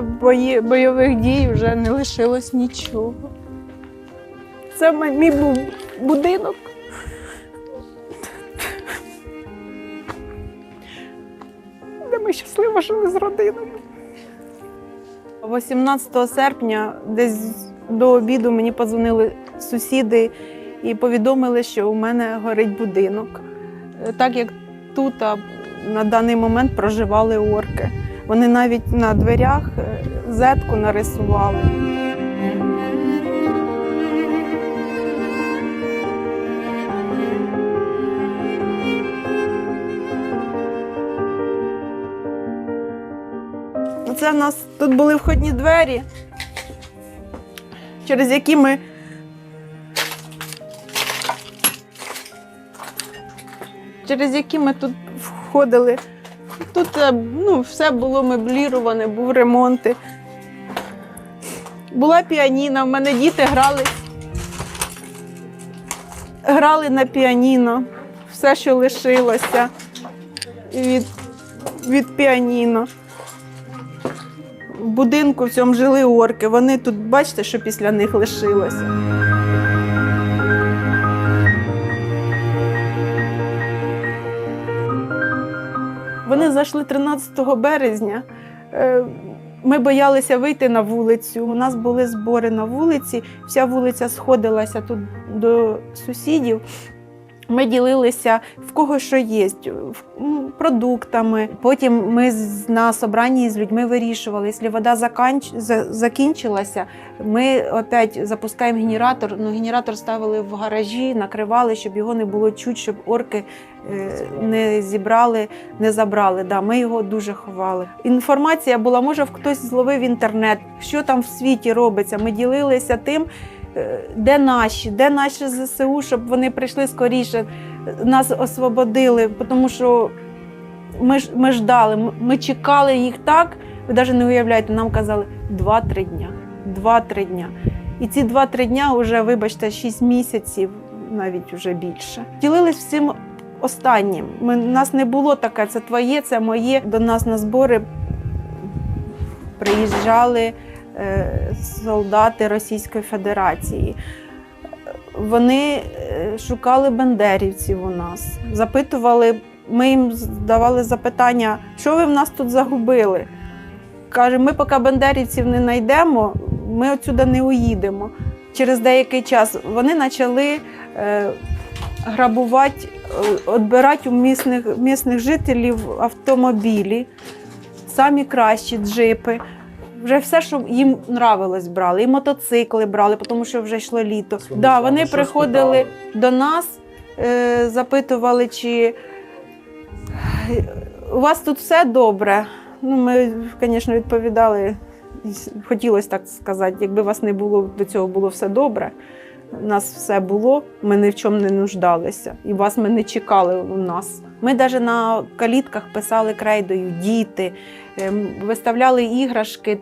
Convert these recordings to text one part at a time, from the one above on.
бої, бойових дій вже не лишилось нічого. Це мій був будинок. Де ми щасливо жили з родиною. 18 серпня, десь до обіду, мені подзвонили сусіди і повідомили, що у мене горить будинок. Е, Так як тут на даний момент проживали орки. Вони навіть на дверях е, зетку нарисували. Це в нас тут були входні двері, через які ми через які ми тут входили. Тут е, ну, все було мебліроване, був ремонт. Була піаніна, в мене діти грали. Грали на піаніно. Все, що лишилося від, від піаніно. В будинку в цьому жили орки. Вони тут, бачите, що після них лишилося. Вони зайшли 13 березня. Е, Ми боялися вийти на вулицю. У нас були збори на вулиці. Вся вулиця сходилася тут до сусідів. Ми ділилися в кого що є, продуктами. Потім ми з- на собранні з людьми вирішували, якщо вода заканч... закінчилася, ми опять запускаємо генератор. Ну, генератор ставили в гаражі, накривали, щоб його не було чуть, щоб орки е, не зібрали, не забрали. Да, ми його дуже ховали. Інформація була, може, хтось зловив інтернет, що там в світі робиться. Ми ділилися тим, де наші, де наші ЗСУ, щоб вони прийшли скоріше, нас освободили, тому що ми, ми ждали, ми- чекали їх так. Ви навіть не уявляєте, нам казали 2-3 дня. 2-3 дня. І ці 2-3 дня вже, вибачте, 6 місяців, навіть вже більше. Ділились всім останнім. Ми, нас не було таке, це твоє, це моє. До нас на збори приїжджали е, солдати Російської Федерації. Вони е, шукали бандерівців у нас, запитували, ми їм задавали запитання, що ви в нас тут загубили. Каже, ми поки бандерівців не знайдемо, ми отсюди не уїдемо. Через деякий час вони почали е, грабувати, е, відбирати у місних, місних жителів автомобілі, самі кращі джипи. Вже все, що їм нравилось, брали. І мотоцикли брали, тому що вже йшло літо. Да, вони приходили до нас, е, запитували, чи у вас тут все добре. Ну, ми, звісно, відповідали. Хотілося так сказати, якби вас не було, до цього було все добре. У нас все було, ми ні в чому не нуждалися, і вас ми не чекали у нас. Ми навіть на калітках писали крейдою діти, ем, виставляли іграшки.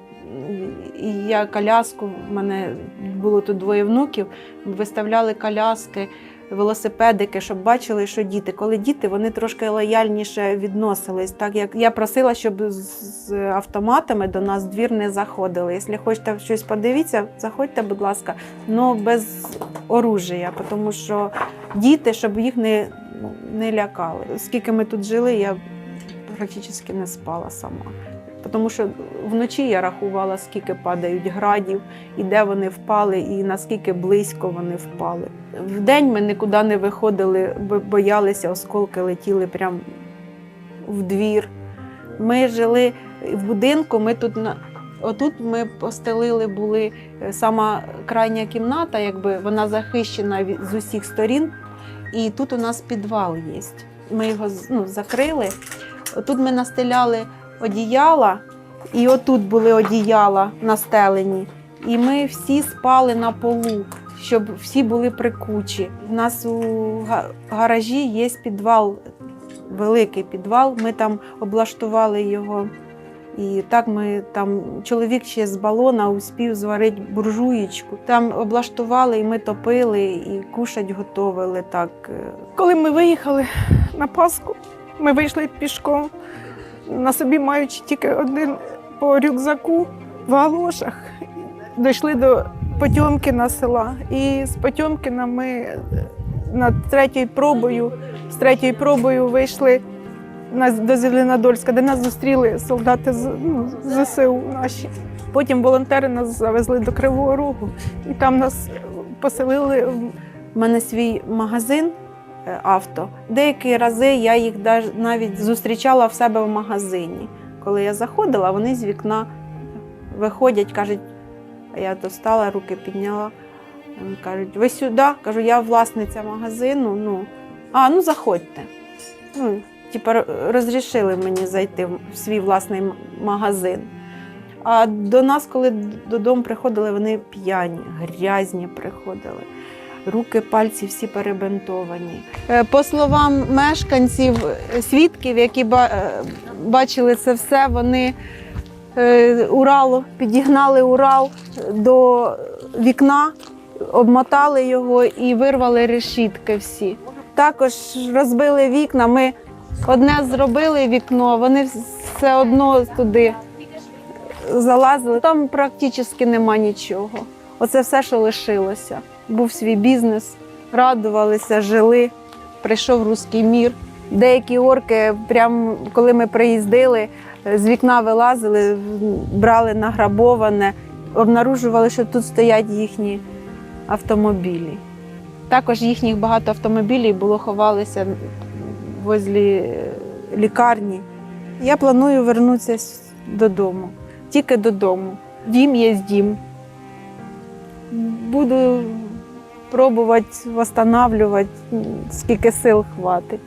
І я коляску, в мене було тут двоє внуків, виставляли коляски, велосипедики, щоб бачили, що діти. Коли діти, вони трошки лояльніше відносились. Так як я просила, щоб з автоматами до нас двір не заходили. Якщо хочете щось подивитися, заходьте, будь ласка, але без оружия, тому що діти, щоб їх не, не лякали. Скільки ми тут жили, я практично не спала сама. Тому що вночі я рахувала, скільки падають градів, і де вони впали, і наскільки близько вони впали. Вдень ми нікуди не виходили, бо боялися, осколки летіли прямо в двір. Ми жили в будинку, ми тут. Отут ми постелили були е, сама крайня кімната, якби вона захищена з усіх сторін. І тут у нас підвал є. Ми його ну, закрили. Отут ми настеляли одіяла, і отут були одіяла настелені. І ми всі спали на полу, щоб всі були прикучі. У нас у гаражі є підвал, великий підвал. Ми там облаштували його. І так ми там чоловік ще з балона успів зварити буржуєчку. Там облаштували, і ми топили, і кушать готовили. Так. Коли ми виїхали на Пасху, ми вийшли пішком, на собі маючи тільки один по рюкзаку. в Галошах. Дійшли до Потьомкіна села. І з Потьомкіна ми над третьою пробою, з третьою пробою вийшли до Зеленодольська, де нас зустріли солдати з ну, ЗСУ наші. Потім волонтери нас завезли до Кривого Рогу і там нас поселили. У мене свій магазин е, авто. Деякі рази я їх навіть зустрічала в себе в магазині. Коли я заходила, вони з вікна виходять, кажуть, я то встала, руки підняла. Кажуть, ви сюди? Кажу, я власниця магазину. Ну, а, ну заходьте. Ну, типа, розрішили мені зайти в свій власний магазин. А до нас, коли додому приходили, вони п'яні, грязні приходили. Руки, пальці всі перебинтовані. Е, По словам мешканців, е, свідків, які е, бачили це все, вони е, Урал, підігнали Урал до вікна, обмотали його і вирвали решітки всі. Також розбили вікна. Ми одне зробили вікно, вони все одно туди залазили. Там практично нема нічого. Оце все, що лишилося. Був свій бізнес, радувалися, жили. Прийшов руський мір. Деякі орки, прямо коли ми приїздили, з вікна вилазили, брали награбоване, обнаружували, що тут стоять їхні автомобілі. Також їхніх багато автомобілів було ховалися возле е, лікарні. Я планую вернутися додому, тільки додому. Дім є дім. Буду пробувати встановлювати, скільки сил хватить.